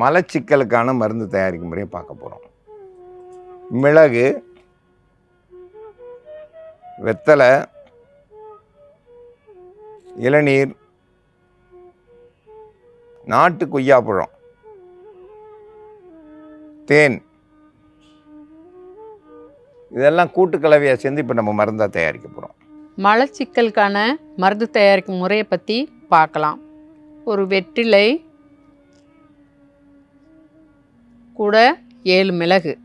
மலச்சிக்கலுக்கான மருந்து தயாரிக்கும் முறையை பார்க்க போகிறோம் மிளகு வெத்தலை இளநீர் நாட்டு கொய்யாப்பழம் தேன். இதெல்லாம் கூட்டுக்கலவையாக சேர்ந்து இப்போ நம்ம மருந்தாக தயாரிக்க போகிறோம் மலச்சிக்கலுக்கான மருந்து தயாரிக்கும் முறையை பற்றி பார்க்கலாம். ஒரு வெற்றிலை கூட ஏழு மிளகு.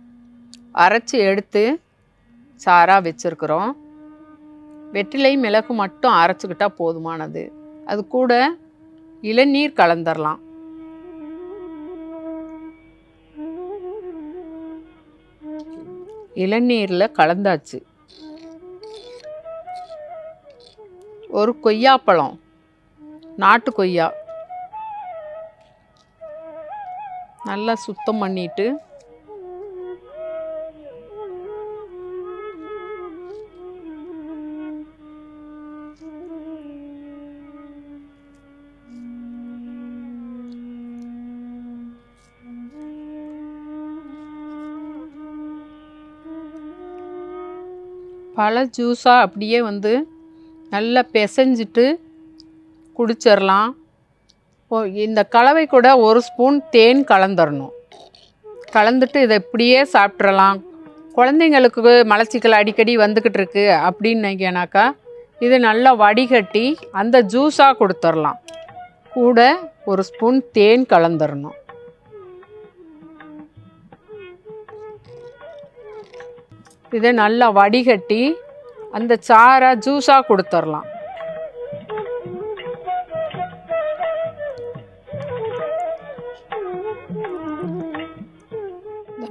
அரைச்சி எடுத்து சாராக வச்சுருக்குறோம். வெற்றிலை மிளகு மட்டும் அரைச்சிக்கிட்டால் போதுமானது. அது கூட இளநீர் கலந்துடலாம் இளநீரில் கலந்தாச்சு. ஒரு கொய்யாப்பழம். நாட்டு கொய்யா. நல்லா சுத்தம் பண்ணிட்டு பழ ஜூஸாக அப்படியே வந்து நல்லா பிசைஞ்சிட்டு குடிச்சிடலாம் இந்த கலவை கூட ஒரு ஸ்பூன் தேன் கலந்துடணும் கலந்துட்டு இதை இப்படியே சாப்பிட்றலாம் குழந்தைங்களுக்கு மலச்சிக்கல் அடிக்கடி வந்துக்கிட்டு இருக்கு அப்படின்னீங்கனாக்கா இது நல்லா வடிகட்டி அந்த ஜூஸாக கொடுத்துடலாம் கூட ஒரு ஸ்பூன் தேன் கலந்துடணும் இதை நல்லா வடிகட்டி அந்த சாரை ஜூஸாக கொடுத்துடலாம்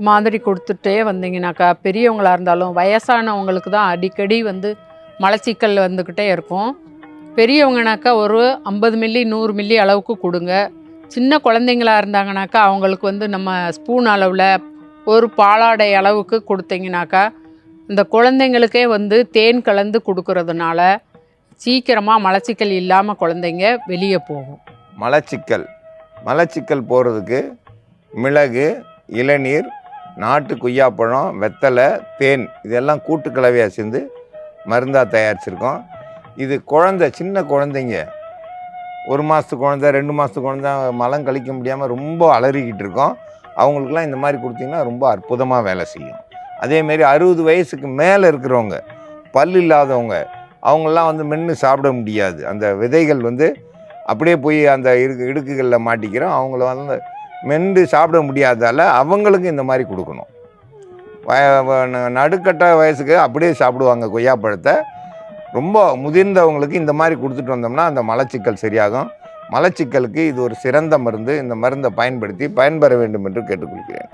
மாதிரி கொடுத்துட்டே வந்தீங்கனாக்கா பெரியவங்களாக இருந்தாலும் வயசானவங்களுக்கு தான் அடிக்கடி வந்து மலச்சிக்கல் வந்துக்கிட்டே இருக்கும். பெரியவங்கனாக்கா ஒரு ஐம்பது மில்லி நூறு மில்லி அளவுக்கு கொடுங்க. சின்ன குழந்தைங்களா இருந்தாங்கனாக்கா அவங்களுக்கு வந்து நம்ம ஸ்பூன் அளவில் ஒரு பாலாடை அளவுக்கு கொடுத்தீங்கனாக்கா இந்த குழந்தைங்களுக்கே வந்து தேன் கலந்து கொடுக்கறதுனால சீக்கிரமாக மலச்சிக்கல் இல்லாமல் குழந்தைங்க வெளியே போகும். மலச்சிக்கல். மலச்சிக்கல் போகிறதுக்கு மிளகு இளநீர் நாட்டு கொய்யாப்பழம் வெத்தலை தேன் இதெல்லாம் கூட்டு கலவையாக சேர்ந்து மருந்தாக தயாரிச்சிருக்கோம். இது குழந்தை சின்ன குழந்தைங்க. ஒரு மாதத்து குழந்த ரெண்டு மாதத்து குழந்தை மலம் கழிக்க முடியாமல் ரொம்ப அலறிக்கிட்டு இருக்கோம். அவங்களுக்குலாம் இந்த மாதிரி கொடுத்தீங்கன்னா ரொம்ப அற்புதமாக வேலை செய்யும். அதேமாரி அறுபது வயசுக்கு மேலே இருக்கிறவங்க பல் இல்லாதவங்க அவங்களாம் வந்து மென்று சாப்பிட முடியாது. அந்த விதைகள் வந்து அப்படியே போய் அந்த இடுக்கு இடுக்குகளில் மாட்டிக்கிறோம். அவங்கள வந்து மென்று சாப்பிட முடியாததால் அவங்களுக்கு இந்த மாதிரி கொடுக்கணும். நடுக்கட்ட வயசுக்கு அப்படியே சாப்பிடுவாங்க கொய்யாப்பழத்தை. ரொம்ப முதிர்ந்தவங்களுக்கு இந்த மாதிரி கொடுத்துட்டு வந்தோம்னா அந்த மலச்சிக்கல் சரியாகும். மலச்சிக்கலுக்கு இது ஒரு சிறந்த மருந்து. இந்த மருந்தை பயன்படுத்தி பயன்பெற வேண்டும் என்று கேட்டுக்கொள்கிறேன்.